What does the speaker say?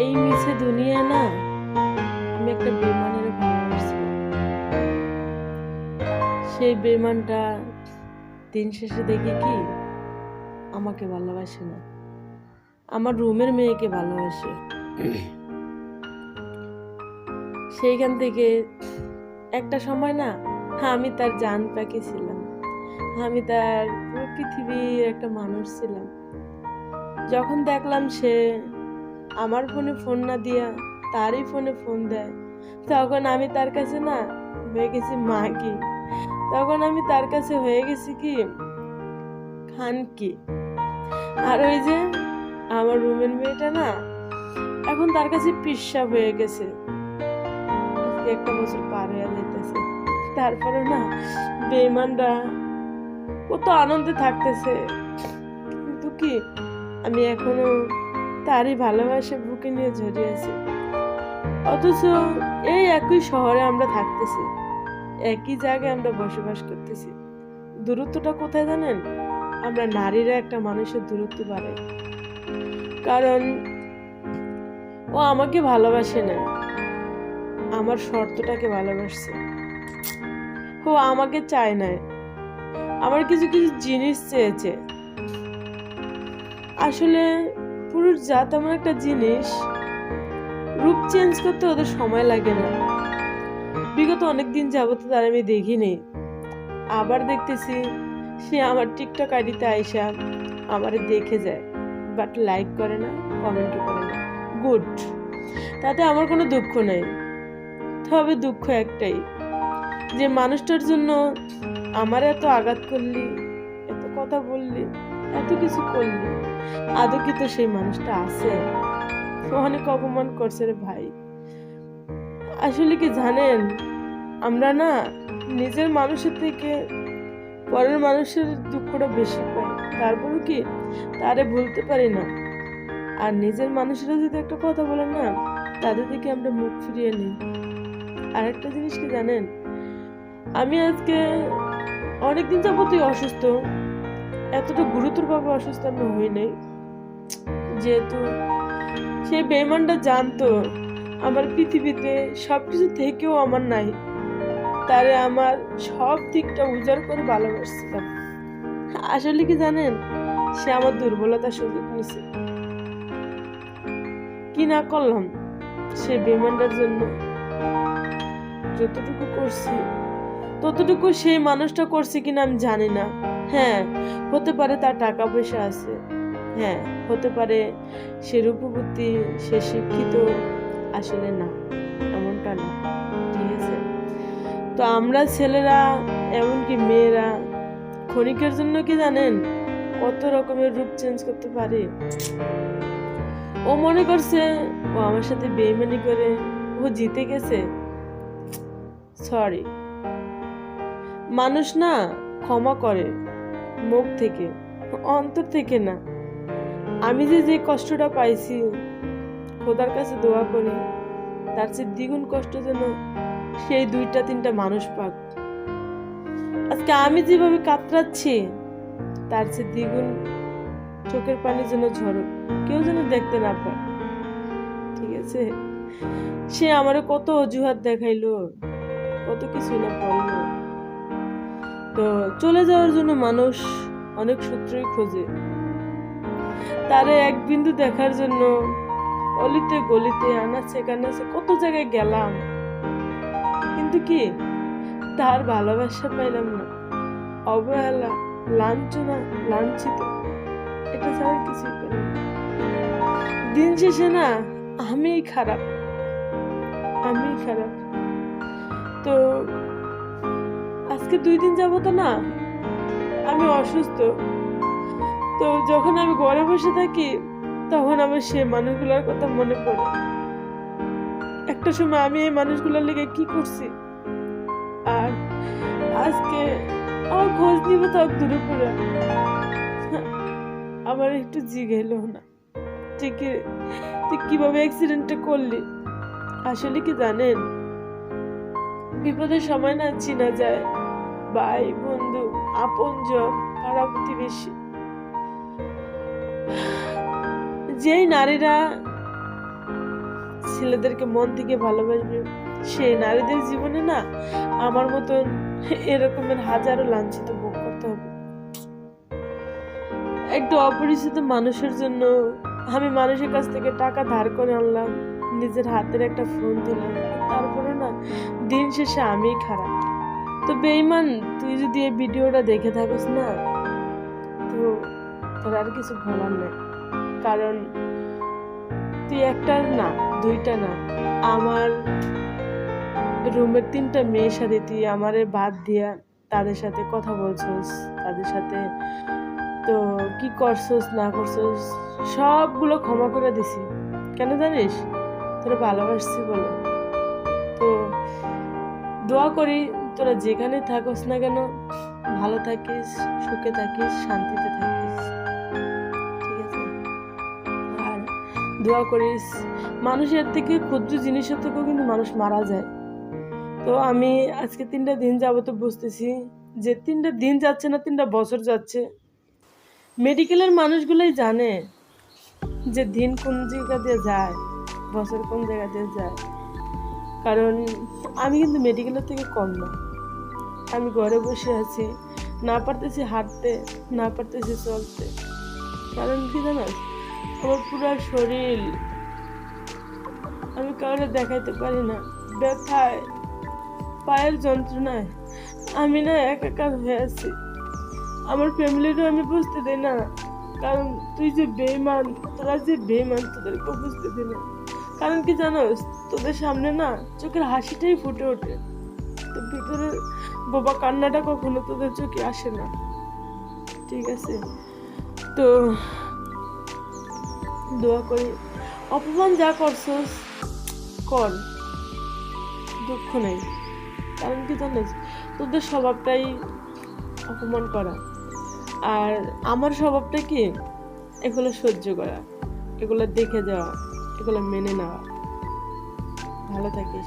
এই মিছে দুনিয়া না, আমি একটা বেমানের ভালোবাসছিলাম সেই বেমানটা দিন শেষে দেখি কি আমাকে ভালোবাসে না। আমার রুমের মেয়েকে ভালোবাসে। সেইখান থেকে একটা সময় না হ্যাঁ আমি তার জান পাখি ছিলাম। আমি তার পৃথিবীর একটা মানুষ ছিলাম। যখন দেখলাম সে আমার ফোনে ফোন না দিয়া তারই ফোনে ফোন দেয়। তখন আমি তার কাছে না হয়ে গেছি মা কি তখন আমি তার কাছে হয়ে গেছি কি খান কি আর ওই যে আমার রুমের মেয়েটা না, এখন তার কাছে পিসাব হয়ে গেছে। একটা বছর পার হয়ে যাইতেছে। তারপরে না বেইমানরা কত আনন্দে থাকতেছে। কিন্তু কি, আমি এখনও তারই ভালোবাসা বুকে নিয়ে আছি। অথচ এই একই শহরে আমরা থাকতেছি, একই জায়গায় আমরা বসবাস করতেছি। দূরত্বটা কোথায় জানেন? আমরা নারীরা একটা মানুষের দূরত্ব বাড়াই। কারণ ও আমাকে ভালোবাসে না, আমার শর্তটাকে ভালোবাসছে। ও আমাকে চায় না, আমার কিছু কিছু জিনিস চেয়েছে। আসলে পুরুষ জাত এমন একটা জিনিস, রূপ চেঞ্জ করতে ওদের সময় লাগে না। বিগত অনেক দিন যাবত তার আমি দেখিনি। আবার দেখতেছি সে আমার টিকটক আইডিতে আইসা আমারে দেখে যায় বাট লাইক করে না কমেন্ট করে না। গুড তাতে আমার কোনো দুঃখ নেই। তবে দুঃখ একটাই, যে মানুষটার জন্য আমার এত আঘাত করলি, এত কথা বললি, এত কিছু করলি। আদৌ কি তো সেই মানুষটা আছে? অনেক অপমান করছে রে ভাই। আসলে কি জানেন, আমরা না নিজের মানুষের থেকে পরের মানুষের দুঃখটা বেশি পাই। তারপরেও কি তারে ভুলতে পারি না। আর নিজের মানুষেরা যদি একটা কথা বলে না, তাদের থেকে আমরা মুখ ফিরিয়ে নিই। আর একটা জিনিস কি জানেন, আমি আজকে অনেকদিন যাবতই অসুস্থ। এতটা গুরুতরভাবে অসুস্থ আমি হই নাই। যেহেতু সে বেমানটা জানতো, আমার পৃথিবীতে সব কিছু থেকেও আমার নাই। তারে আমার সব দিকটা উজাড় করে ভালোবাসছিলাম। আসলে কি জানেন, সে আমার দুর্বলতা সুযোগ নিছে কি না করলাম, সে বেমানটার জন্য যতটুকু করছি, ততটুকু সেই মানুষটা করছে কিনা আমি জানি না। হ্যাঁ হতে পারে তার টাকা পয়সা আছে। হ্যাঁ হতে পারে সে রূপবতী, সে শিক্ষিত, আসলে না, এমনটা না, ঠিক আছে? তো আমরা ছেলেরা, এমনকি মেয়েরা, ক্ষণিকের জন্য কি জানেন, কত রকমের রূপ চেঞ্জ করতে পারে? ও মনে করছে, ও আমার সাথে বেইমানি করে, ও জিতে গেছে। সরি মানুষ না, ক্ষমা করে। মুখ থেকে, অন্তর থেকে না। আমি যে যে কষ্টটা পাইছি, খোদার কাছে দোয়া করি, তার চেয়ে দ্বিগুণ কষ্ট যেন সেই দুইটা, তিনটা মানুষ পাক। আজকে আমি যেভাবে কাতরাচ্ছি, তার চেয়ে দ্বিগুণ চোখের পানি যেন ঝরুক কেউ যেন দেখতে না পায়। ঠিক আছে? সে আমারে কত অজুহাত দেখাইলো, কত কিছু না বলল তো চলে যাওয়ার জন্য মানুষ অনেক সূত্রই খোঁজে। তারে এক বিন্দু দেখার জন্য অলিতে গলিতে আনাচে কানাচে কত জায়গায় গেলাম। কিন্তু কি, তার ভালোবাসা পাইলাম না। অবহেলা, লাঞ্ছনা, লাঞ্ছিত, এটা ছাড়া কিছু দিন শেষে না, আমিই খারাপ। আমিই খারাপ। তো আজকে দুই দিন যাব তো না, আমি অসুস্থ। তো যখন আমি ঘরে বসে থাকি, তখন আমার সে মানুষগুলোর কথা মনে পড়ে। একটা সময় আমি এই মানুষগুলোর লেগে কি করছি? আর আজকে আমার খোঁজ নিব তাও দূরে পড়ে। আমার একটু জিগেলো না। ঠিক তুই কীভাবে অ্যাক্সিডেন্টটা করলি? আসলে কি জানেন? বিপদের সময় না, চিনা যায়। ভাই, বন্ধু, আপনজন, পাড়া প্রতিবেশী। যেই নারীরা ছেলেদেরকে মন থেকে ভালোবাসবে, সেই নারীদের জীবনে না আমার মতন এরকমের হাজারো লাঞ্ছিত ভোগ করতে হবে। একটু অপরিচিত মানুষের জন্য আমি মানুষের কাছ থেকে টাকা ধার করে আনলাম, নিজের হাতের একটা ফোন দিলাম, তারপরে না দিন শেষে আমিই খারাপ। তো বেইমান তুই যদি এই ভিডিওটা দেখে থাকিস না, তো তোর আর কিছু বলার নেই। কারণ তুই একটা না, দুইটা না। আমার রুমের তিনটা মেয়ের সাথে তুই আমারে বাদ দিয়া তাদের সাথে কথা বলছস, তাদের সাথে তো কি করছস, না করছস, সবগুলো ক্ষমা করে দিছি। কেন জানিস? তোরা ভালোবাসছি বলে। তো দোয়া করি তোরা যেখানে থাকস না কেন, ভালো থাকিস, সুখে থাকিস, শান্তিতে থাকিস। ঠিক আছে? আর দোয়া করিস, মানুষের থেকে ক্ষুদ্র জিনিসের থেকেও কিন্তু মানুষ মারা যায়। তো আমি আজকে তিনটা দিন যাব তো বুঝতেছি যে তিনটা দিন যাচ্ছে না, তিনটা বছর যাচ্ছে। মেডিকেলের মানুষগুলোই জানে যে দিন কোন জায়গা দিয়ে যায়, বছর কোন জায়গা দিয়ে যায়। কারণ আমি কিন্তু মেডিকেলের থেকে কম না। আমি ঘরে বসে আছি, না পারতেছি হাঁটতে, না পারতেছি চলতে। কারণ কি জানাস আমার পুরো শরীর, আমি কাউকে দেখাইতে পারি না। ব্যথায়, পায়ের যন্ত্রণায় আমি না একাকার হয়ে আছি। আমার ফ্যামিলিরও আমি বুঝতে দিই না। কারণ তুই যে বেমান তোরা যে বেমান তোদেরকেও বুঝতে দিই না। কারণ কি জানোস? তোদের সামনে না চোখের হাসিটাই ফুটে ওঠে। তো ভিতরের বোবা কান্নাটা কখনো তোদের চোখে আসে না। ঠিক আছে? তো দোয়া করি। অপমান যা করছস, কর। দুঃখ নেই। কারণ কি জানিস? তোদের স্বভাবটাই অপমান করা। আর আমার স্বভাবটা কি? এগুলো সহ্য করা। এগুলো দেখে যাওয়া। এগুলো মেনে নেওয়া। ভালো থাকিস।